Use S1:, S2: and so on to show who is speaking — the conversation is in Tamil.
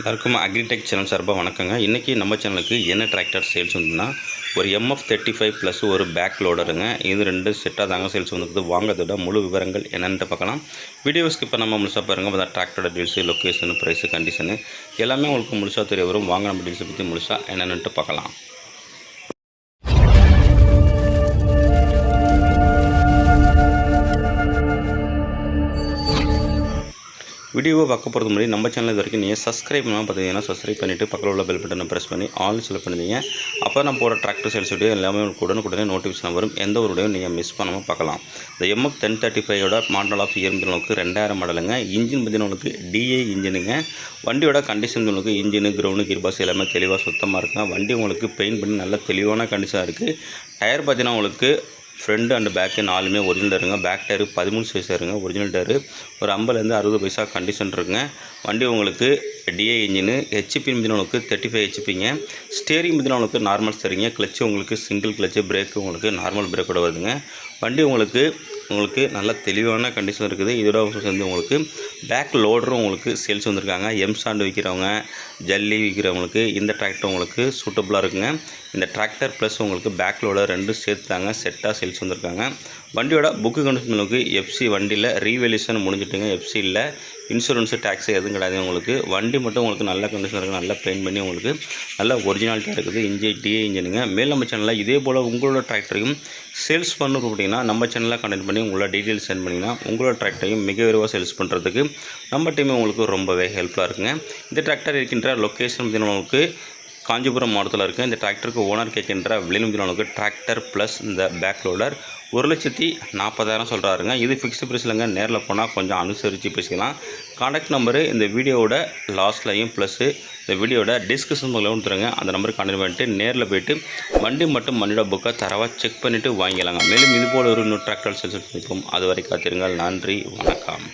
S1: எல்லாருக்கும் அக்ரிடெக் சேனல் சார்பாக வணக்கங்க. இன்றைக்கி நம்ம சேனலுக்கு என்ன டிராக்டர் சேல்ஸ் வந்துன்னா ஒரு எம்எஃப் தேர்ட்டி ஃபைவ் ப்ளஸ் ஒரு பேக் லோடருங்க இது ரெண்டு செட்டாக தாங்க சேல்ஸ் வந்துருக்குது. வாங்கிறதோட முழு விவரங்கள் என்னென்னு பார்க்கலாம். வீடியோஸ்க்கு இப்போ நம்ம முழுசாக பாருங்கள் அப்போ டிராக்டரோட டீல்ஸு லொக்கேஷனு ப்ரைஸு கண்டிஷனு எல்லாமே உங்களுக்கு முழுசாக தெரிய வரும். வாங்க நம்ம டீல்ஸை பற்றி முழுசாக என்னென்னுட்டு பார்க்கலாம். வீடியோவை பார்க்க போகிறது முன்னாடி நம்ம சேனல் இது வரைக்கும் நீங்கள் சப்ஸ்கிரைப் பண்ணால் பார்த்தீங்கன்னா சப்ஸ்கிரைப் பண்ணிவிட்டு பக்கத்தில் உள்ள பெல் பட்டனை ப்ரெஸ் பண்ணி ஆல் செலக்ட் பண்ணிங்க அப்போ நான் போகிற டிராக்டர் சேல்ஸ் வீடியோ எல்லாமே உங்களுக்கு உடனுக்குடனே நோட்டிஃபிகேஷன் வரும். எந்த ஒரு வீடியோ நீங்கள் மிஸ் பண்ணாமல் பார்க்கலாம். இந்த எம்எஃப் டென் தேர்ட்டி ஃபைவோட மாடல் ஆஃப் இயர் உங்களுக்கு ரெண்டாயிரம் மாடலுங்க இன்ஜின் பார்த்தீங்கன்னா உங்களுக்கு டிஏ இன்ஜினுங்க வண்டியோட கண்டிஷன் உங்களுக்கு இன்ஜினு கிரவுண்டு கீர் பாஸ் எல்லாமே தெளிவாக சுத்தமாக இருக்குங்க. வண்டி உங்களுக்கு பெயிண்ட் பண்ணி நல்ல தெளிவான கண்டிஷனாக இருக்குது டயர் பார்த்தீங்கன்னா உங்களுக்கு ஃப்ரண்ட் அண்ட் பேக்கு நாலுமே ஒரிஜினல் டயருங்க பேக் டயரு பதிமூணு சைஸ் டயருங்க ஒரிஜினல் டயரு. ஒரு ஐம்பதுலேருந்து அறுபது பைசா கண்டிஷன் இருக்குங்க. வண்டி உங்களுக்கு டிஏ இன்ஜினு ஹெச்பி மிதின உங்களுக்கு தேர்ட்டி ஃபைவ் ஹெச்பிங்க ஸ்டேரிங் மிதின உங்களுக்கு நார்மல் ஸ்டேரிங்க கிளச்சு உங்களுக்கு சிங்கிள் கிளச்சு பிரேக்கு உங்களுக்கு நார்மல் பிரேக்கோட வருதுங்க. வண்டி உங்களுக்கு உங்களுக்கு நல்ல தெளிவான கண்டிஷன் இருக்குது. இதோட சேர்ந்து உங்களுக்கு பேக் லோடரும் உங்களுக்கு சேல்ஸ் வந்திருக்காங்க. எம் சாண்டு விற்கிறவங்க ஜல்லி விற்கிறவங்களுக்கு இந்த டிராக்டர் உங்களுக்கு சூட்டபுளாக இருக்குங்க. இந்த டிராக்டர் ப்ளஸ் உங்களுக்கு பேக் லோடர் ரெண்டும் சேர்த்தாங்க செட்டாக சேல்ஸ் வந்திருக்காங்க. வண்டியோட புக்கு கண்டிஷன் எஃப்சி வண்டியில் ரீவேல்யூஷன் முடிஞ்சிட்டுங்க. எஃப்சி இல்லை இன்சூரன்ஸு டேக்ஸு எதுவும் கிடையாது உங்களுக்கு. வண்டி மட்டும் உங்களுக்கு நல்ல கண்டிஷன் இருக்குது நல்லா பெயிண்ட் பண்ணி உங்களுக்கு நல்ல ஒரிஜினாலிட்டியாக இருக்குது. இன்ஜி டிஏ இன்ஜினுங்க மேல் நம்ம சேனலில் இதே போல் உங்களோட டிராக்டரையும் சேல்ஸ் பண்ணணும் அப்படின்னா நம்ம சேனலில் கண்டெக்ட் பண்ணி உங்களோட டீட்டெயில்ஸ் சென்ட் பண்ணிங்கன்னா உங்களோட டிராக்டரையும் மிக விரைவாக சேல்ஸ் பண்ணுறதுக்கு நம்ம டீம் உங்களுக்கு ரொம்பவே ஹெல்ப்ஃபுல்லாக இருக்குங்க. இந்த டிராக்டர் இருக்கின்ற லொக்கேஷன் பார்த்தீங்கன்னா உங்களுக்கு காஞ்சிபுரம் மாவட்டத்தில் இருக்க இந்த டிராக்டருக்கு ஓனர் கேட்கின்ற விலைநிதிக்கு டிராக்டர் ப்ளஸ் இந்த பேக் லோடர் ஒரு லட்சத்தி நாற்பதாயிரம் சொல்கிறாருங்க இது ஃபிக்ஸ்டு ப்ரைஸ்லங்க நேரில் போனால் கொஞ்சம் அனுசரித்து பேசிக்கலாம். காண்டாக்ட் நம்பரு இந்த வீடியோவோட லாஸ்ட்லையும் ப்ளஸ்ஸு இந்த வீடியோட டிஸ்கிரிப்ஷன் பக்கம் கொடுத்துருங்க அந்த நம்பருக்கு கான்டெக்ட் பண்ணிட்டு நேரில் போயிட்டு வண்டி மட்டும் வண்டியோட புக்கை தரவாக செக் பண்ணிவிட்டு வாங்கிக்கலாங்க. மேலும் இது போல் ஒரு இன்னொரு டிராக்டர் சேல்ஸ் இருக்கும் அது வரை காத்திருங்கள். நன்றி. வணக்கம்.